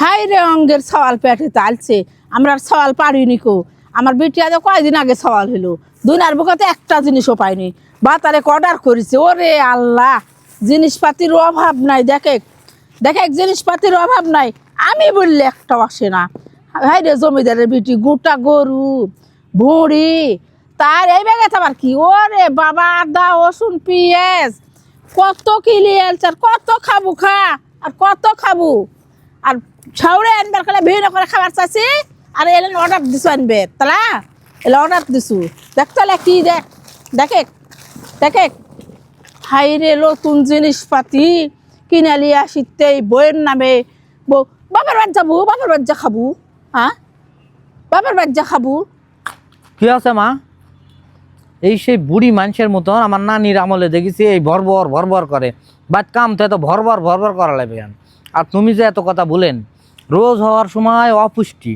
High রে অঙ্গের সওয়াল পেটে তালছে, আমরা আর সওয়াল পারিনি কো। আমার বেটি আজ কয়দিন আগে সওয়াল হলো দুনিয়ার বুকাতে একটা জিনিসও পাইনি। বাতারে অর্ডার করেছে, ওরে আল্লাহ, জিনিসপাতির অভাব নাই, দেখে দেখে এক জিনিসপাতির অভাব নাই। আমি বললে একটাও আসে না। হাই রে জমিদারের বেটি, গোটা গরু, ভুঁড়ি, তার এই ব্যাগে আবার কি? ওরে বাবা, আদা, রসুন, পিঁয়াজ, কত কিলি এলচার, কত খাব খা, আর কত খাব? আর ছাউড়ে আনবার করে বিভিন্ন করে খাবার চাইছি, আর এলেন অর্ডার দিছু আনবে। তালা? এলে অর্ডার দিছু। দেখ তাহলে কি দেখ দেখে দেখে হাই রে নতুন জিনিসপাতি কিনে লিয়ে আসিতে বইয়ের নামে বউ, বাবার বাদ যাব বাবার বাদ যা খাব হ্যাঁ বাবার বাদ যা খাব। কি আছে মা? এই সেই বুড়ি মানুষের মতন আমার নানির আমলে দেখেছি, এই ভরভর ভরভর করে। বাট কাম তো এত ভরভর ভরভর করা লাগবে আর তুমি যে এত কথা বলেন রোজ হওয়ার সময় অপুষ্টি।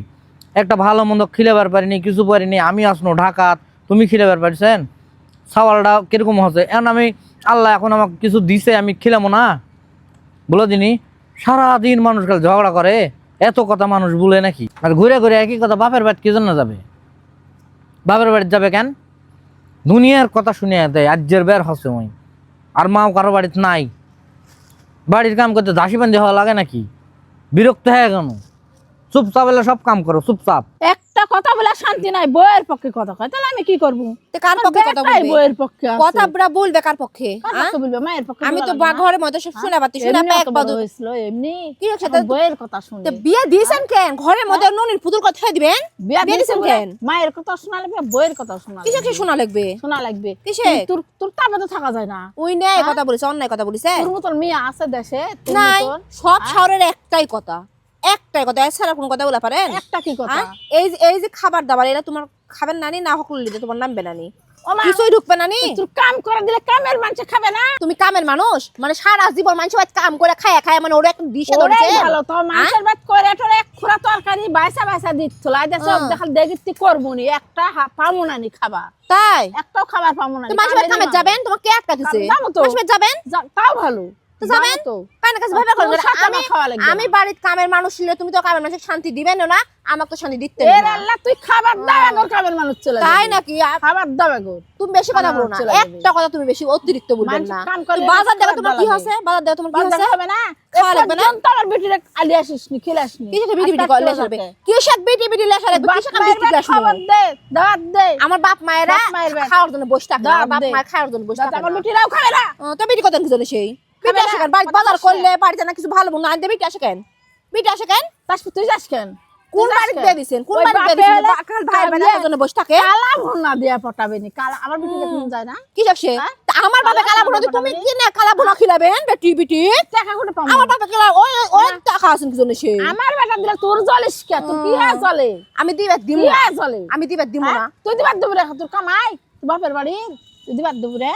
একটা ভালো মন্দ খিলেবার পারিনি, কিছু পারিনি, আমি আসনো ঢাকাত, তুমি খিলেবার পারছেন? সওয়ালটা কীরকম হচ্ছে? এখন আমি, আল্লাহ এখন আমাকে কিছু দিছে, আমি খিলামো না? বলে দিনি, সারাদিন মানুষ খালি ঝগড়া করে, এত কথা মানুষ বলে নাকি? আর ঘুরে ঘুরে একই কথা, বাপের বাড়ি কি জন্য যাবে? বাপের বাড়ি যাবে কেন? দুনিয়ার কথা শুনে দেয় আজ্যের বের হচ্ছে ওই আর মাও কারও বাড়িতে নাই। বাড়ির কাম করতে দাসী বান্ধি হওয়া লাগে নাকি? বিরক্ত হয়ে কেন চুপচাপ এলে সব কাম করো চুপচাপ। একটা কথা বলে শান্তি নাই বইয়ের পক্ষে কথা কয়। তাহলে আমি কি করব? কার পক্ষে কথা বলবে? বইয়ের পক্ষে কথা বুড়া বলবে কার পক্ষে? হ্যাঁ? বলবে? মায়ের পক্ষে আমি তো বা? ঘরের মধ্যে সব শোনা পাতি শোনা এমনি পা অত এক বড় পা দু- হয়েছিল, এমনি কি হচ্ছে? বইয়ের কথা শুনে তো বিয়ে দিয়েছেন কেন? ঘরের মধ্যে ননির পুতুল কথা দিবেন? বিয়া বিয়ে দিয়েছে দিয়েছেন কেন? মায়ের কথা শোনা লাগবে বইয়ের কথা শোনা কিসে কি শোনা লাগবে? শোনা লাগবে। কিসে? তোর তোর তাবে তো থাকা যায় না। ওই নেই কথা বলেছে অন্যায় কথা বলেছে তোর মতন মেয়ে আছে দেশে নাই সব শহরের একটাই কথা। একটাই কথা এছাড়া কোনো কথা বলে পারেন? একটা কি কথা? এই যে এই যে খাবার দাবার এটা তোমার খাবেন নানি না? হকল দিতে তোমার নামবে নানি কিছুই ঢুকবে কাম করে দিলে কামের মানুষ খাবে না? তুমি কামের মানুষ? মানে সারা জীবন মানুষ কাম করে খায় খায় মানে ওরা একটা ধরেছে। ভালো তো মানুষের বাদ করে তোর এক খুরা তরকারি বাইসা বাইসা দিচ্ছ লাইদে সব। দেখাল দেখিতি করব নি। একটা পামু না নি খাবার। তাই? একটাও খাবার পামু না যাবেন? তোমাকে কে আটকা দিছে? যাবেন? তাও ভালো। তো যাবেন? কানে কাছে ভাবে তোর আমি আমার আমি বাড়ির কামের মানুষ ছিল তুমি তো কামের শান্তি দিবেন না আমাকে তো শান্তি দিতে এর আল্লাহ তুই খাবার দাও এগোর খাবার মানুষ চলে তাই নাকি? খাবার দাও তুমি বেশি কথা বলো না। একটা কথা তুমি বেশি অতিরিক্ত মানুষ না। বাজার দেখো তোমার কি। হচ্ছে বাজার দেখো তোমার কি হচ্ছে হবে না? খাওয়া লাগবে না? পর্যন্ত আমার আলি আসিস নি খেলে আসনি কি সাথে বিটি বিটি করলে সারবে কি সাথে বিটি বিটি লেখা কি সাথে বিটি লেখা খাবার দে দাওয়াত দে। আমার বাপ মায়েরা মায়ের খাওয়ার জন্য বসে থাকে। আমার বাপ মায়ের খাওয়ার জন্য বসে থাকে আমার না। বেটিরাও খাবে না। তো বিটি কত সেই? বিটি না। আসে কেন বাড়ি কথা বাজার করলে বাড়িতে না কিছু ভালো মন্দ আনতে বিটি আসে কেন বিটি আসে কেন তারপর তুই যাস কেন কোন বাড়িতে দিয়ে দিছেন? কোন বাড়িতে দিয়ে দিছেন? ভাই জন্য বসে থাকে। কালা ভুনা দিয়া পটাবে নি কালা আমার বেটিকে কোন যায় না। কি যাচ্ছে? হ্যাঁ? আমার বাবা কালা ভুনা তুমি? কি না কালা ভুনা খিলাবেন? বেটি বিটি। টাকা কোটে পাবো? আমার বাবা কালা ওই ওই টাকা আছেন কি জন্য সেই আমার বেটা দিলে তোর জলিস কে তোর কি হ্যাঁ চলে আমি দিব কি না। চলে আমি দিব না। হ্যাঁ? তুই দিবার দেবো রে তোর কামাই। বাপের বাড়ি তুই দিবার দেবো রে।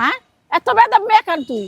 হ্যাঁ? এত বেদব মেয়ে কেন তুই?